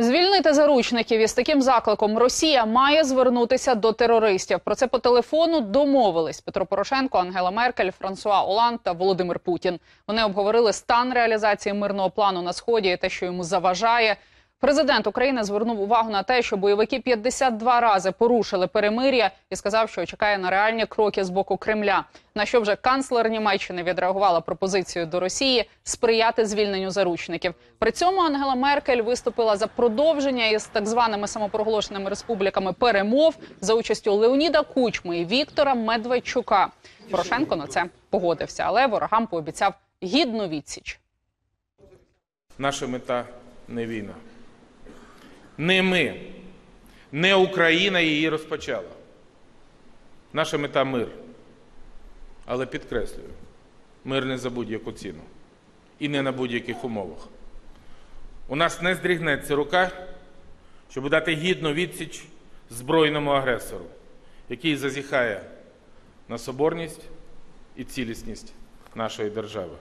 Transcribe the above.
Звільнити заручників із таким закликом Росія має звернутися до терористів. Про це по телефону домовились Петро Порошенко, Ангела Меркель, Франсуа Оланд та Володимир Путін. Вони обговорили стан реалізації мирного плану на сході і те, що йому заважає. Президент України звернув увагу на те, що бойовики 52 рази порушили перемир'я і сказав, що чекає на реальні кроки з боку Кремля. На що вже канцлер Німеччини відреагувала пропозицію до Росії сприяти звільненню заручників. При цьому Ангела Меркель виступила за продовження із так званими самопроголошеними республіками перемов за участю Леоніда Кучми і Віктора Медведчука. Порошенко на це погодився, але ворогам пообіцяв гідну відсіч. Наша мета не війна. Не ми, не Україна її розпочала. Наша мета мир. Але підкреслюю, мир не за будь-яку ціну і не на будь-яких умовах. У нас не здрігнеться рука, щоб дати гідну відсіч збройному агресору, який зазіхає на соборність і цілісність нашої держави.